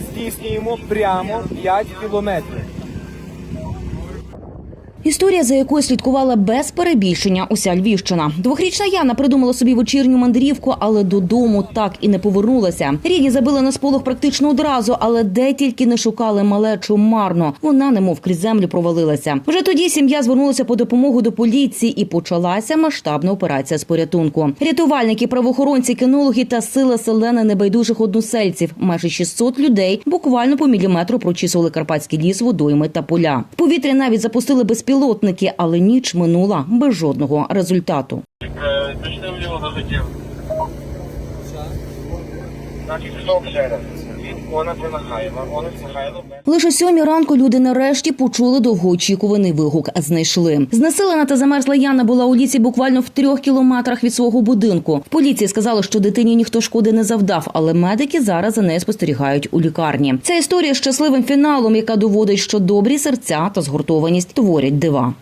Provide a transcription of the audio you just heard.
здійснюємо прямо 5 кілометрів. Історія, за якою слідкувала без перебільшення уся Львівщина. Двохрічна Яна придумала собі вечірню мандрівку, але додому так і не повернулася. Рідні забили на сполох практично одразу, але де тільки не шукали малечу марно. Вона немов крізь землю провалилася. Вже тоді сім'я звернулася по допомогу до поліції і почалася масштабна операція з порятунку. Рятувальники, правоохоронці, кінологи та сила селени небайдужих односельців. Майже 600 людей буквально по міліметру прочісували карпатський ліс, водойми та поля. В повітря навіть запустили безпілотники, але ніч минула без жодного результату. Е, Понад Михайло, понад Михайло. Лише о сьомій ранку люди нарешті почули довгоочікуваний вигук. Знайшли. Знесилена та замерзла Яна була у лісі буквально в трьох кілометрах від свого будинку. В поліції сказали, що дитині ніхто шкоди не завдав, але медики зараз за нею спостерігають у лікарні. Ця історія з щасливим фіналом, яка доводить, що добрі серця та згуртованість творять дива.